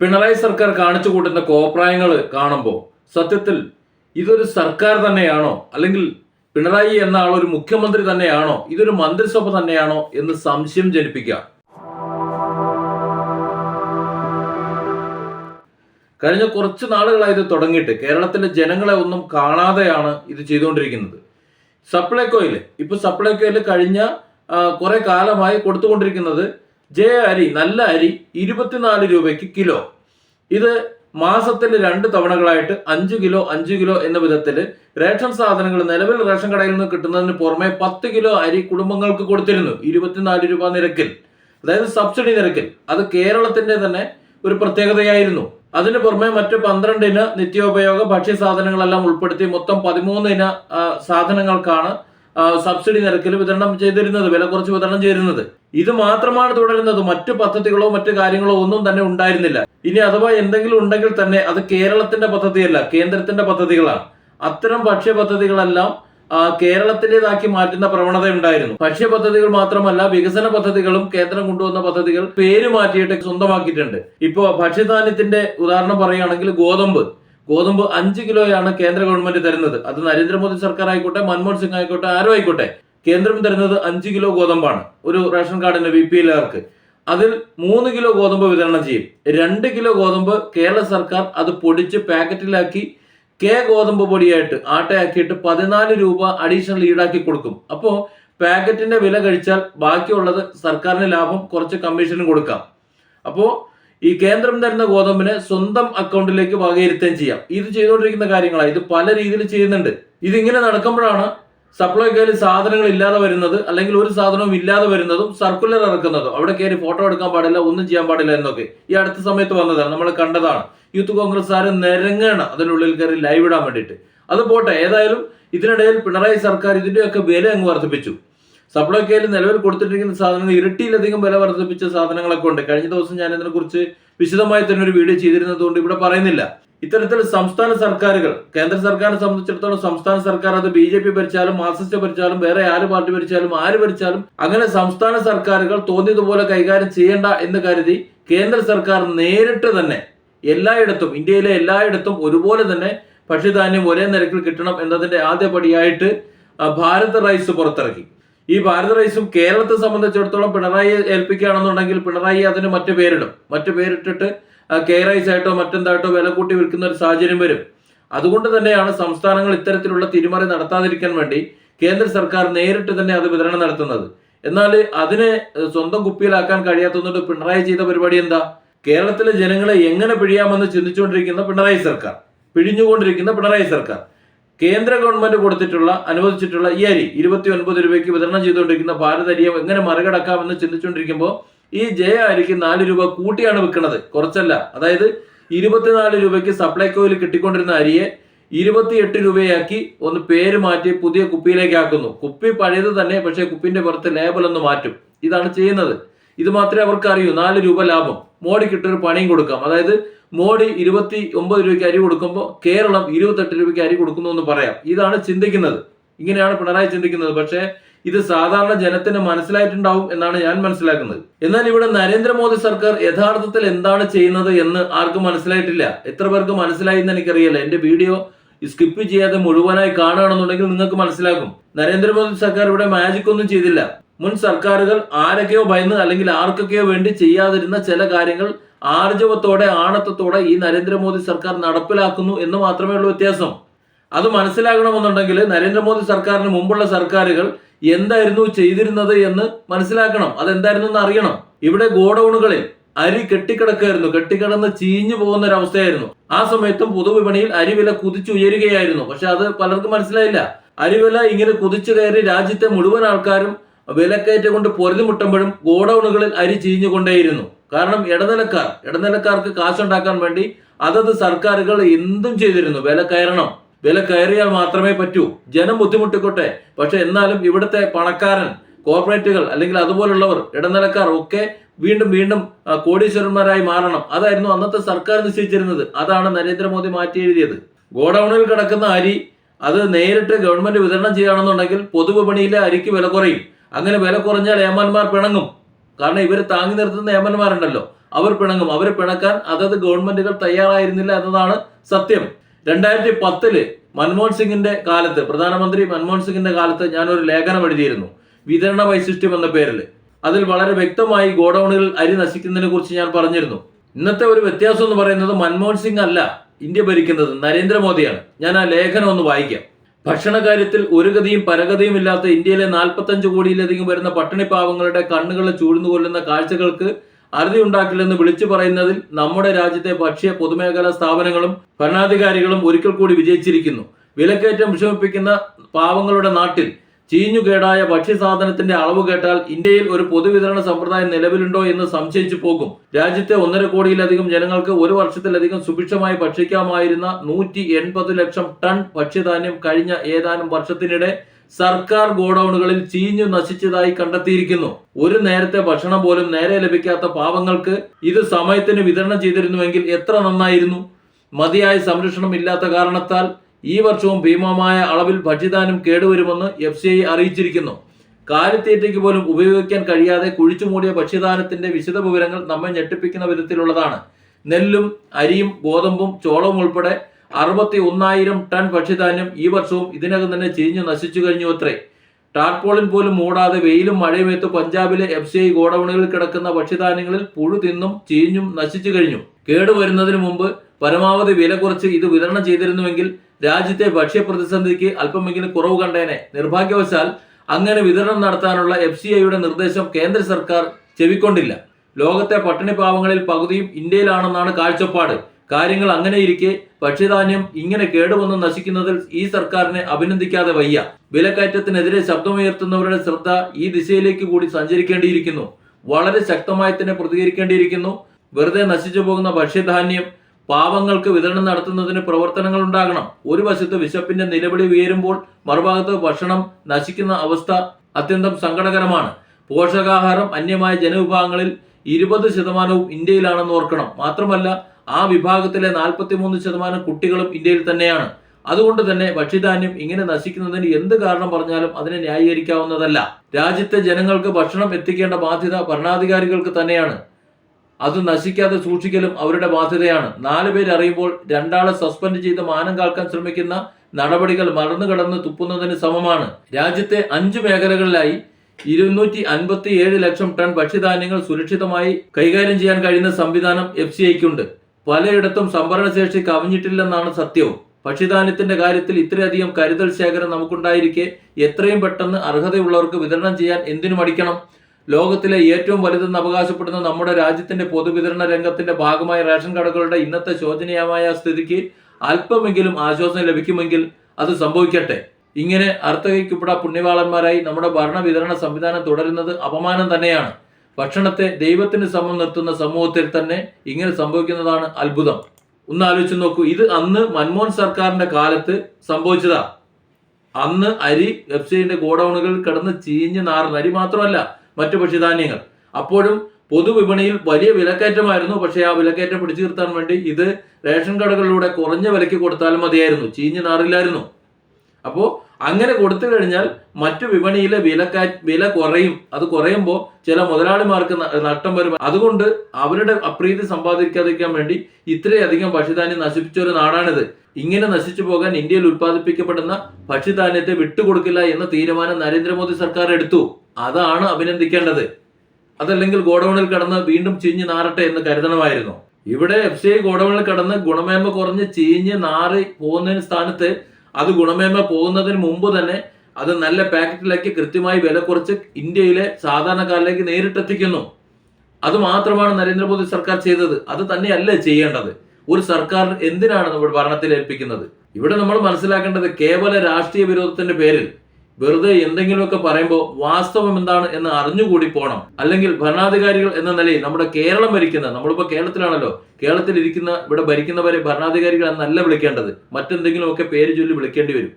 പിണറായി സർക്കാർ കാണിച്ചു കൂട്ടുന്ന കോപ്രായങ്ങൾ കാണുമ്പോൾ സത്യത്തിൽ ഇതൊരു സർക്കാർ തന്നെയാണോ? അല്ലെങ്കിൽ പിണറായി എന്ന ആൾ ഒരു മുഖ്യമന്ത്രി തന്നെയാണോ? ഇതൊരു മന്ത്രിസഭ തന്നെയാണോ എന്ന് സംശയം ജനിപ്പിക്കുക കഴിഞ്ഞ കുറച്ച് നാളുകളായി ഇത് തുടങ്ങിയിട്ട് കേരളത്തിലെ ജനങ്ങളെ ഒന്നും കാണാതെയാണ് ഇത് ചെയ്തുകൊണ്ടിരിക്കുന്നത്. സപ്ലൈകോയിൽ ഇപ്പൊ സപ്ലൈകോയിൽ കഴിഞ്ഞ കുറേ കുറെ കാലമായി കൊടുത്തുകൊണ്ടിരിക്കുന്നത് ജയ അരി നല്ല അരി ഇരുപത്തിനാല് രൂപയ്ക്ക് കിലോ. ഇത് മാസത്തിൽ രണ്ട് തവണകളായിട്ട് അഞ്ച് കിലോ അഞ്ച് കിലോ എന്ന വിധത്തിൽ റേഷൻ സാധനങ്ങൾ നിലവിൽ റേഷൻ കടയിൽ നിന്ന് കിട്ടുന്നതിന് പുറമെ പത്ത് കിലോ അരി കുടുംബങ്ങൾക്ക് കൊടുത്തിരുന്നു ഇരുപത്തിനാല് രൂപ നിരക്കിൽ. അതായത് സബ്സിഡി നിരക്കിൽ. അത് കേരളത്തിന്റെ തന്നെ ഒരു പ്രത്യേകതയായിരുന്നു. അതിന് പുറമെ മറ്റ് പന്ത്രണ്ട് ഇന നിത്യോപയോഗ ഭക്ഷ്യ സാധനങ്ങളെല്ലാം ഉൾപ്പെടുത്തി മൊത്തം പതിമൂന്ന് ഇന ആ, സാധനങ്ങൾക്കാണ് സബ്സിഡി നിരക്കിൽ വിതരണം ചെയ്തിരുന്നത് വില കുറച്ച് വിതരണം ചെയ്തിരുന്നത്. ഇത് മാത്രമാണ് തുടരുന്നത്. മറ്റു പദ്ധതികളോ മറ്റു കാര്യങ്ങളോ ഒന്നും തന്നെ ഉണ്ടായിരുന്നില്ല. ഇനി അഥവാ എന്തെങ്കിലും ഉണ്ടെങ്കിൽ തന്നെ അത് കേരളത്തിന്റെ പദ്ധതിയല്ല കേന്ദ്രത്തിന്റെ പദ്ധതികളാണ്. അത്തരം ഭക്ഷ്യ പദ്ധതികളെല്ലാം കേരളത്തിലേതാക്കി മാറ്റുന്ന പ്രവണത ഉണ്ടായിരുന്നു ഭക്ഷ്യ പദ്ധതികൾ മാത്രമല്ല വികസന പദ്ധതികളും കേന്ദ്രം കൊണ്ടുവന്ന പദ്ധതികൾ പേര് മാറ്റിയിട്ട് സ്വന്തമാക്കിയിട്ടുണ്ട്. ഇപ്പോ ഭക്ഷ്യധാന്യത്തിന്റെ ഉദാഹരണം പറയുകയാണെങ്കിൽ ഗോതമ്പ്. ഗോതമ്പ് അഞ്ച് കിലോയാണ് കേന്ദ്ര ഗവൺമെന്റ് തരുന്നത്. അത് നരേന്ദ്രമോദി സർക്കാർ ആയിക്കോട്ടെ മൻമോഹൻ സിംഗ് ആയിക്കോട്ടെ ആരും ആയിക്കോട്ടെ. കേന്ദ്രം തരുന്നത് അഞ്ച് കിലോ ഗോതമ്പാണ്. ഒരു റേഷൻ കാർഡിന് ബി പി എല്ലുകാർക്ക് അതിൽ മൂന്ന് കിലോ ഗോതമ്പ് വിതരണം ചെയ്യും. രണ്ട് കിലോ ഗോതമ്പ് കേരള സർക്കാർ അത് പൊടിച്ച് പാക്കറ്റിലാക്കി കെ ഗോതമ്പ് പൊടിയായിട്ട് ആട്ടയാക്കിയിട്ട് പതിനാല് രൂപ അഡീഷണൽ ഈടാക്കി കൊടുക്കും. അപ്പോൾ പാക്കറ്റിന്റെ വില കഴിച്ചാൽ ബാക്കിയുള്ളത് സർക്കാരിന് ലാഭം കുറച്ച് കമ്മീഷനും കൊടുക്കാം. അപ്പോൾ ഈ കേന്ദ്രം തരുന്ന ഗോതമ്പിനെ സ്വന്തം അക്കൗണ്ടിലേക്ക് വകയിരുത്തുകയും ചെയ്യാം. ഇത് ചെയ്തുകൊണ്ടിരിക്കുന്ന കാര്യങ്ങളാണ്. ഇത് പല രീതിയിൽ ചെയ്യുന്നുണ്ട്. ഇതിങ്ങനെ നടക്കുമ്പോഴാണ് സപ്ലൈകോയിൽ സാധനങ്ങൾ ഇല്ലാതെ വരുന്നത് അല്ലെങ്കിൽ ഒരു സാധനവും ഇല്ലാതെ വരുന്നതും സർക്കുലർ ഇറക്കുന്നതും. അവിടെ കയറി ഫോട്ടോ എടുക്കാൻ പാടില്ല ഒന്നും ചെയ്യാൻ പാടില്ല എന്നൊക്കെ ഈ അടുത്ത സമയത്ത് വന്നതാണ്. നമ്മൾ കണ്ടതാണ്. യൂത്ത് കോൺഗ്രസ്സുകാർ നിരങ്ങാണ് അതിനുള്ളിൽ കയറി ലൈവ് ഇടാൻ വേണ്ടിയിട്ട്. അത് പോട്ടെ. ഏതായാലും ഇതിനിടയിൽ പിണറായി സർക്കാർ ഇതിന്റെയൊക്കെ വില അങ്ങ് വർദ്ധിപ്പിച്ചു. സപ്ലൈകോയിൽ നിലവിൽ കൊടുത്തിട്ടിരിക്കുന്ന സാധനങ്ങൾ ഇരട്ടിയിലധികം വില വർദ്ധിപ്പിച്ച സാധനങ്ങളൊക്കെ ഉണ്ട്. കഴിഞ്ഞ ദിവസം ഞാൻ ഇതിനെക്കുറിച്ച് വിശദമായി തന്നെ ഒരു വീഡിയോ ചെയ്തിരുന്നതുകൊണ്ട് ഇവിടെ പറയുന്നില്ല. ഇത്തരത്തിൽ സംസ്ഥാന സർക്കാരുകൾ കേന്ദ്ര സർക്കാരിനെ സംബന്ധിച്ചിടത്തോളം സംസ്ഥാന സർക്കാർ അത് ബി ജെ പി ഭരിച്ചാലും മാർക്സിസ്റ്റ് ഭരിച്ചാലും വേറെ ആര് പാർട്ടി ഭരിച്ചാലും ആര് ഭരിച്ചാലും അങ്ങനെ സംസ്ഥാന സർക്കാരുകൾ തോന്നിയതുപോലെ കൈകാര്യം ചെയ്യേണ്ട എന്ന് കരുതി കേന്ദ്ര സർക്കാർ നേരിട്ട് തന്നെ എല്ലായിടത്തും ഇന്ത്യയിലെ എല്ലായിടത്തും ഒരുപോലെ തന്നെ ഭക്ഷ്യധാന്യം ഒരേ നിരക്കിൽ കിട്ടണം എന്നതിന്റെ ആദ്യപടിയായിട്ട് ഭാരത് റൈസ് പുറത്തിറക്കി. ഈ ഭാരത് റൈസും കേരളത്തെ സംബന്ധിച്ചിടത്തോളം പിണറായി ഏൽപ്പിക്കുകയാണെന്നുണ്ടെങ്കിൽ പിണറായി അതിന് മറ്റു പേരിടും. മറ്റു പേരിട്ടിട്ട് കെ റൈസ് ആയിട്ടോ മറ്റെന്തായിട്ടോ വില കൂട്ടി വിൽക്കുന്ന ഒരു സാഹചര്യം വരും. അതുകൊണ്ട് തന്നെയാണ് സംസ്ഥാനങ്ങൾ ഇത്തരത്തിലുള്ള തിരിമറി നടത്താതിരിക്കാൻ വേണ്ടി കേന്ദ്ര സർക്കാർ നേരിട്ട് തന്നെ അത് വിതരണം നടത്തുന്നത്. എന്നാൽ അതിനെ സ്വന്തം കുപ്പിയിലാക്കാൻ കഴിയാത്തതുകൊണ്ട് പിണറായി ചെയ്ത പരിപാടി എന്താ? കേരളത്തിലെ ജനങ്ങളെ എങ്ങനെ പിഴിയാമെന്ന് ചിന്തിച്ചുകൊണ്ടിരിക്കുന്ന പിണറായി സർക്കാർ പിഴിഞ്ഞുകൊണ്ടിരിക്കുന്ന പിണറായി സർക്കാർ. കേന്ദ്ര ഗവൺമെന്റ് കൊടുത്തിട്ടുള്ള അനുവദിച്ചിട്ടുള്ള ഈ അരി ഇരുപത്തി ഒൻപത് രൂപയ്ക്ക് വിതരണം ചെയ്തുകൊണ്ടിരിക്കുന്ന ഭാരത് അരിയെ എങ്ങനെ മറികടക്കാമെന്ന് ചിന്തിച്ചുകൊണ്ടിരിക്കുമ്പോൾ ഈ ജയ അരിക്ക് നാല് രൂപ കൂട്ടിയാണ് വിൽക്കുന്നത് കുറച്ചല്ല. അതായത് ഇരുപത്തിനാല് രൂപയ്ക്ക് സപ്ലൈകോയിൽ കിട്ടിക്കൊണ്ടിരുന്ന അരിയെ ഇരുപത്തിയെട്ട് രൂപയാക്കി ഒന്ന് പേര് മാറ്റി പുതിയ കുപ്പിയിലേക്ക് ആക്കുന്നു കുപ്പി പഴയത് തന്നെ പക്ഷേ കുപ്പിന്റെ പുറത്ത് ലേബൽ ഒന്ന് മാറ്റും. ഇതാണ് ചെയ്യുന്നത്. ഇത് മാത്രമേ അവർക്ക് അറിയൂ നാല് രൂപ ലാഭം. മോഡിക്കിട്ടൊരു പണിയും കൊടുക്കാം. അതായത് മോഡി ഇരുപത്തി ഒമ്പത് രൂപയ്ക്ക് അരി കൊടുക്കുമ്പോൾ കേരളം ഇരുപത്തെട്ട് രൂപയ്ക്ക് അരി കൊടുക്കുന്നു എന്ന് പറയാം. ഇതാണ് ചിന്തിക്കുന്നത്. ഇങ്ങനെയാണ് പിണറായി ചിന്തിക്കുന്നത്. പക്ഷേ ഇത് സാധാരണ ജനത്തിന് മനസ്സിലായിട്ടുണ്ടാവും എന്നാണ് ഞാൻ മനസ്സിലാക്കുന്നത്. എന്നാൽ ഇവിടെ നരേന്ദ്രമോദി സർക്കാർ യഥാർത്ഥത്തിൽ എന്താണ് ചെയ്യുന്നത് എന്ന് ആർക്കും മനസ്സിലായിട്ടില്ല. എത്ര പേർക്ക് മനസ്സിലായി എന്ന് എനിക്കറിയില്ല. എന്റെ വീഡിയോ സ്കിപ്പ് ചെയ്യാതെ മുഴുവനായി കാണുകയാണെന്നുണ്ടെങ്കിൽ നിങ്ങൾക്ക് മനസ്സിലാക്കും നരേന്ദ്രമോദി സർക്കാർ ഇവിടെ മാജിക് ഒന്നും ചെയ്തില്ല. മുൻ സർക്കാരുകൾ ആരൊക്കെയോ ഭയന്ന് അല്ലെങ്കിൽ ആർക്കൊക്കെയോ വേണ്ടി ചെയ്യാതിരുന്ന ചില കാര്യങ്ങൾ ആർജവത്തോടെ ആണത്തത്തോടെ ഈ നരേന്ദ്രമോദി സർക്കാർ നടപ്പിലാക്കുന്നു എന്ന് മാത്രമേ ഉള്ളൂ വ്യത്യാസം. അത് മനസ്സിലാകണമെന്നുണ്ടെങ്കിൽ നരേന്ദ്രമോദി സർക്കാരിന് മുമ്പുള്ള സർക്കാരുകൾ എന്തായിരുന്നു ചെയ്തിരുന്നത് എന്ന് മനസ്സിലാക്കണം. അതെന്തായിരുന്നു എന്ന് അറിയണം. ഇവിടെ ഗോഡൌണുകളിൽ അരി കെട്ടിക്കിടക്കായിരുന്നു. കെട്ടിക്കിടന്ന് ചീഞ്ഞു പോകുന്ന ഒരു അവസ്ഥയായിരുന്നു ആ സമയത്തും പൊതുവിപണിയിൽ അരി വില കുതിച്ചുയരുകയായിരുന്നു പക്ഷെ അത് പലർക്കും മനസ്സിലായില്ല. അരിവില ഇങ്ങനെ കുതിച്ചു കയറി രാജ്യത്തെ മുഴുവൻ ആൾക്കാരും വിലക്കയറ്റം കൊണ്ട് പൊരുതിമുട്ടുമ്പോഴും ഗോഡൌണുകളിൽ അരി ചീഞ്ഞുകൊണ്ടേയിരുന്നു. കാരണം ഇടനിലക്കാർ ഇടനിലക്കാർക്ക് കാശുണ്ടാക്കാൻ വേണ്ടി അതത് സർക്കാരുകൾ എന്തും ചെയ്തിരുന്നു. വില കയറണം. വില കയറിയാൽ മാത്രമേ പറ്റൂ. ജനം ബുദ്ധിമുട്ടിക്കോട്ടെ. പക്ഷെ എന്നാലും ഇവിടുത്തെ പണക്കാരൻ കോർപ്പറേറ്റുകൾ അല്ലെങ്കിൽ അതുപോലുള്ളവർ ഇടനിലക്കാർ ഒക്കെ വീണ്ടും വീണ്ടും കോടീശ്വരന്മാരായി മാറണം. അതായിരുന്നു അന്നത്തെ സർക്കാർ നിശ്ചയിച്ചിരുന്നത്. അതാണ് നരേന്ദ്രമോദി മാറ്റി എഴുതിയത്. ഗോഡൌണിൽ കിടക്കുന്ന അരി അത് നേരിട്ട് ഗവൺമെന്റ് വിതരണം ചെയ്യുകയാണെന്നുണ്ടെങ്കിൽ പൊതുവിപണിയിലെ അരിക്ക് വില കുറയും. അങ്ങനെ വില കുറഞ്ഞാൽ ഏമാന്മാർ പിണങ്ങും. കാരണം ഇവർ താങ്ങി നിർത്തുന്ന ഏമാന്മാരുണ്ടല്ലോ. അവർ പിണങ്ങും. അവർ പിണക്കാൻ അതത് ഗവൺമെന്റുകൾ തയ്യാറായിരുന്നില്ല എന്നതാണ് സത്യം. രണ്ടായിരത്തി പത്തിൽ മൻമോഹൻ സിംഗിന്റെ കാലത്ത് പ്രധാനമന്ത്രി മൻമോഹൻ സിംഗിന്റെ കാലത്ത് ഒരു ലേഖനം എഴുതിയിരുന്നു. വിതരണ വൈശിഷ്ട്യം എന്ന പേരിൽ അതിൽ വളരെ വ്യക്തമായി ഗോഡൌണുകളിൽ അരി നശിക്കുന്നതിനെ കുറിച്ച് ഞാൻ പറഞ്ഞിരുന്നു. ഇന്നത്തെ ഒരു വ്യത്യാസം എന്ന് പറയുന്നത് മൻമോഹൻ സിംഗ് അല്ല ഇന്ത്യ ഭരിക്കുന്നത് നരേന്ദ്രമോദിയാണ്. ഞാൻ ആ ലേഖനം ഒന്ന് വായിക്കാം. ഭക്ഷണ കാര്യത്തിൽ ഒരു ഗതിയും പരഗതിയും ഇല്ലാത്ത ഇന്ത്യയിലെ നാൽപ്പത്തഞ്ച് കോടിയിലധികം വരുന്ന പട്ടിണി പാവങ്ങളുടെ കണ്ണുകളെ ചൂഴ്ന്നു കൊല്ലുന്ന കാഴ്ചകൾക്ക് അറുതി ഉണ്ടാക്കില്ലെന്ന് വിളിച്ചു പറയുന്നതിൽ നമ്മുടെ രാജ്യത്തെ ഭക്ഷ്യ പൊതുമേഖലാ സ്ഥാപനങ്ങളും ഭരണാധികാരികളും ഒരിക്കൽ കൂടി വിജയിച്ചിരിക്കുന്നു. വിലക്കയറ്റം വിഷമിപ്പിക്കുന്ന പാവങ്ങളുടെ നാട്ടിൽ ചീഞ്ഞുകേടായ ഭക്ഷ്യസാധനത്തിന്റെ അളവ് കേട്ടാൽ ഇന്ത്യയിൽ ഒരു പൊതുവിതരണ സമ്പ്രദായം നിലവിലുണ്ടോ എന്ന് സംശയിച്ചു പോകും. രാജ്യത്തെ ഒന്നര കോടിയിലധികം ജനങ്ങൾക്ക് ഒരു വർഷത്തിലധികം സുഭിക്ഷമായി ഭക്ഷിക്കാമായിരുന്ന നൂറ്റി എൺപത് ലക്ഷം ടൺ ഭക്ഷ്യധാന്യം കഴിഞ്ഞ ഏതാനും വർഷത്തിനിടെ സർക്കാർ ഗോഡൌണുകളിൽ ചീഞ്ഞു നശിച്ചതായി കണ്ടെത്തിയിരിക്കുന്നു. ഒരു നേരത്തെ ഭക്ഷണം പോലും നേരെ ലഭിക്കാത്ത പാവങ്ങൾക്ക് ഇത് സമയത്തിന് വിതരണം ചെയ്തിരുന്നുവെങ്കിൽ എത്ര നന്നായിരുന്നു? മതിയായ സംരക്ഷണം ഇല്ലാത്ത കാരണത്താൽ ഈ വർഷവും ഭീമമായ അളവിൽ ഭക്ഷ്യധാന്യം കേടുവരുമെന്ന് എഫ് സി ഐ അറിയിച്ചിരിക്കുന്നു. കാലിത്തീറ്റയ്ക്ക് പോലും ഉപയോഗിക്കാൻ കഴിയാതെ കുഴിച്ചുമൂടിയ ഭക്ഷ്യധാനത്തിന്റെ വിശദ വിവരങ്ങൾ നമ്മെ ഞെട്ടിപ്പിക്കുന്ന വിധത്തിലുള്ളതാണ്. നെല്ലും അരിയും ഗോതമ്പും ചോളവും ഉൾപ്പെടെ അറുപത്തി ഒന്നായിരം ടൺ ഭക്ഷ്യധാന്യം ഈ വർഷവും ഇതിനകം തന്നെ ചീഞ്ഞു നശിച്ചു കഴിഞ്ഞു അത്രേ. ടാർപോളിൻ പോലും മൂടാതെ വെയിലും മഴയുമേത്ത് പഞ്ചാബിലെ എഫ് സി ഐ ഗോഡൌണുകളിൽ കിടക്കുന്ന ഭക്ഷ്യധാന്യങ്ങളിൽ പുഴു തിന്നും ചീഞ്ഞും നശിച്ചു കഴിഞ്ഞു. കേടുവരുന്നതിന് മുമ്പ് പരമാവധി വില കുറച്ച് ഇത് വിതരണം ചെയ്തിരുന്നുവെങ്കിൽ രാജ്യത്തെ ഭക്ഷ്യ പ്രതിസന്ധിക്ക് അല്പമെങ്കിലും കുറവ് കണ്ടേനെ. നിർഭാഗ്യവശാൽ അങ്ങനെ വിതരണം നടത്താനുള്ള എഫ് സി ഐയുടെ നിർദ്ദേശം കേന്ദ്ര സർക്കാർ ചെവിക്കൊണ്ടില്ല. ലോകത്തെ പട്ടിണി പാവങ്ങളിൽ പകുതിയും ഇന്ത്യയിലാണെന്നാണ് കാഴ്ചപ്പാട്. കാര്യങ്ങൾ അങ്ങനെയിരിക്കെ ഭക്ഷ്യധാന്യം ഇങ്ങനെ കേടുവന്ന് നശിക്കുന്നതിൽ ഈ സർക്കാരിനെ അഭിനന്ദിക്കാതെ വയ്യ. വിലക്കയറ്റത്തിനെതിരെ ശബ്ദമുയർത്തുന്നവരുടെ ശ്രദ്ധ ഈ ദിശയിലേക്ക് കൂടി സഞ്ചരിക്കേണ്ടിയിരിക്കുന്നു. വളരെ ശക്തമായി തന്നെ പ്രതികരിക്കേണ്ടിയിരിക്കുന്നു. വെറുതെ നശിച്ചു പോകുന്ന ഭക്ഷ്യധാന്യം പാവങ്ങൾക്ക് വിതരണം നടത്തുന്നതിന് പ്രവർത്തനങ്ങൾ ഉണ്ടാകണം. ഒരു വശത്ത് വിശപ്പിന്റെ നിലവിളി ഉയരുമ്പോൾ മറുഭാഗത്ത് ഭക്ഷണം നശിക്കുന്ന അവസ്ഥ അത്യന്തം സങ്കടകരമാണ്. പോഷകാഹാരം അന്യമായ ജനവിഭാഗങ്ങളിൽ ഇരുപത് ശതമാനവും ഇന്ത്യയിലാണെന്ന് ഓർക്കണം. മാത്രമല്ല ആ വിഭാഗത്തിലെ നാൽപ്പത്തിമൂന്ന് ശതമാനം കുട്ടികളും ഇന്ത്യയിൽ തന്നെയാണ്. അതുകൊണ്ട് തന്നെ ഭക്ഷ്യധാന്യം ഇങ്ങനെ നശിക്കുന്നതിന് എന്ത് കാരണം പറഞ്ഞാലും അതിനെ ന്യായീകരിക്കാവുന്നതല്ല. രാജ്യത്തെ ജനങ്ങൾക്ക് ഭക്ഷണം എത്തിക്കേണ്ട ബാധ്യത ഭരണാധികാരികൾക്ക് തന്നെയാണ്. അത് നശിക്കാതെ സൂക്ഷിക്കലും അവരുടെ ബാധ്യതയാണ്. നാല് പേര് അറിയുമ്പോൾ രണ്ടാളെ സസ്പെൻഡ് ചെയ്ത് മാനം കാക്കാൻ ശ്രമിക്കുന്ന നടപടികൾ മറന്നുകടന്ന് തുപ്പുന്നതിന് സമമാണ്. രാജ്യത്തെ അഞ്ച് മേഖലകളിലായി ഇരുന്നൂറ്റി അൻപത്തി ഏഴ് ലക്ഷം ടൺ ഭക്ഷ്യധാന്യങ്ങൾ സുരക്ഷിതമായി കൈകാര്യം ചെയ്യാൻ കഴിയുന്ന സംവിധാനം എഫ് സി ഐക്കുണ്ട്. പലയിടത്തും സംഭരണശേഷി കവിഞ്ഞിട്ടില്ലെന്നാണ് സത്യവും. ഭക്ഷ്യധാന്യത്തിന്റെ കാര്യത്തിൽ ഇത്രയധികം കരുതൽ ശേഖരം നമുക്കുണ്ടായിരിക്കെ എത്രയും പെട്ടെന്ന് അർഹതയുള്ളവർക്ക് വിതരണം ചെയ്യാൻ എന്തിനു മടിക്കണം ലോകത്തിലെ ഏറ്റവും വലുതെന്ന് അവകാശപ്പെടുന്ന നമ്മുടെ രാജ്യത്തിന്റെ പൊതുവിതരണ രംഗത്തിന്റെ ഭാഗമായ റേഷൻ കടകളുടെ ഇന്നത്തെ ശോചനീയമായ സ്ഥിതിക്ക് അല്പമെങ്കിലും ആശ്വാസം ലഭിക്കുമെങ്കിൽ അത് സംഭവിക്കട്ടെ. ഇങ്ങനെ അർത്ഥകയ്ക്കപ്പെട്ട പുണ്യവാളന്മാരായി നമ്മുടെ ഭരണ വിതരണ സംവിധാനം തുടരുന്നത് അപമാനം തന്നെയാണ്. ഭക്ഷണത്തെ ദൈവത്തിന് സമം നിർത്തുന്ന സമൂഹത്തിൽ തന്നെ ഇങ്ങനെ സംഭവിക്കുന്നതാണ് അത്ഭുതം. ഒന്ന് ആലോചിച്ച് നോക്കൂ ഇത് അന്ന് മൻമോഹൻ സർക്കാരിന്റെ കാലത്ത് സംഭവിച്ചതാ. അന്ന് അരി വെബ്സൈറ്റിന്റെ ഗോഡൌണുകളിൽ കിടന്ന് ചീഞ്ഞ് നാറുന്നു അരി മാത്രമല്ല മറ്റു ഭക്ഷ്യധാന്യങ്ങൾ അപ്പോഴും പൊതുവിപണിയിൽ വലിയ വിലക്കയറ്റമായിരുന്നു. പക്ഷേ ആ വിലക്കയറ്റം പിടിച്ചു നിർത്താൻ വേണ്ടി ഇത് റേഷൻ കടകളിലൂടെ കുറഞ്ഞ വിലയ്ക്ക് കൊടുത്താലും മതിയായിരുന്നു. ചീഞ്ഞു നാറില്ലായിരുന്നു. അപ്പോൾ അങ്ങനെ കൊടുത്തു കഴിഞ്ഞാൽ മറ്റു വിപണിയിലെ വിലക്കാ വില കുറയും. അത് കുറയുമ്പോൾ ചില മുതലാളിമാർക്ക് നഷ്ടം വരും. അതുകൊണ്ട് അവരുടെ അപ്രീതി സമ്പാദിക്കാതിരിക്കാൻ വേണ്ടി ഇത്രയധികം ഭക്ഷ്യധാന്യം നശിപ്പിച്ച ഒരു നാടാണിത്. ഇങ്ങനെ നശിച്ചു പോകാൻ ഇന്ത്യയിൽ ഉത്പാദിപ്പിക്കപ്പെടുന്ന ഭക്ഷ്യധാന്യത്തെ വിട്ടുകൊടുക്കില്ല എന്ന തീരുമാനം നരേന്ദ്രമോദി സർക്കാർ എടുത്തു. അതാണ് അഭിനന്ദിക്കേണ്ടത്. അതല്ലെങ്കിൽ ഗോഡൌണിൽ കടന്ന് വീണ്ടും ചീഞ്ഞ് നാറട്ടെ എന്ന് കരുതണമായിരുന്നു. ഇവിടെ എഫ് സി ഐ ഗോഡൌണിൽ കടന്ന് ഗുണമേന്മ കുറഞ്ഞ് ചീഞ്ഞ് നാറി പോകുന്നതിന് സ്ഥാനത്ത് അത് ഗുണമേന്മ പോകുന്നതിന് മുമ്പ് തന്നെ അത് നല്ല പാക്കറ്റിലാക്കി കൃത്യമായി വില കുറച്ച് ഇന്ത്യയിലെ സാധാരണക്കാരിലേക്ക് നേരിട്ടെത്തിക്കുന്നു. അത് മാത്രമാണ് നരേന്ദ്രമോദി സർക്കാർ ചെയ്തത്. അത് തന്നെയല്ല ചെയ്യേണ്ടത്? ഒരു സർക്കാർ എന്തിനാണ് നമ്മൾ ഭരണത്തിൽ ഏൽപ്പിക്കുന്നത്? ഇവിടെ നമ്മൾ മനസ്സിലാക്കേണ്ടത് കേവല രാഷ്ട്രീയ വിരോധത്തിന്റെ പേരിൽ വെറുതെ എന്തെങ്കിലുമൊക്കെ പറയുമ്പോൾ വാസ്തവം എന്താണ് എന്ന് അറിഞ്ഞുകൂടി പോകണം അല്ലെങ്കിൽ ഭരണാധികാരികൾ എന്ന നിലയിൽ നമ്മുടെ കേരളം ഭരിക്കുന്ന നമ്മളിപ്പോൾ കേരളത്തിലാണല്ലോ കേരളത്തിൽ ഇരിക്കുന്ന ഇവിടെ ഭരിക്കുന്നവരെ ഭരണാധികാരികൾ എന്നല്ല വിളിക്കേണ്ടത്. മറ്റെന്തെങ്കിലുമൊക്കെ പേര് ചൊല്ലി വിളിക്കേണ്ടി വരും.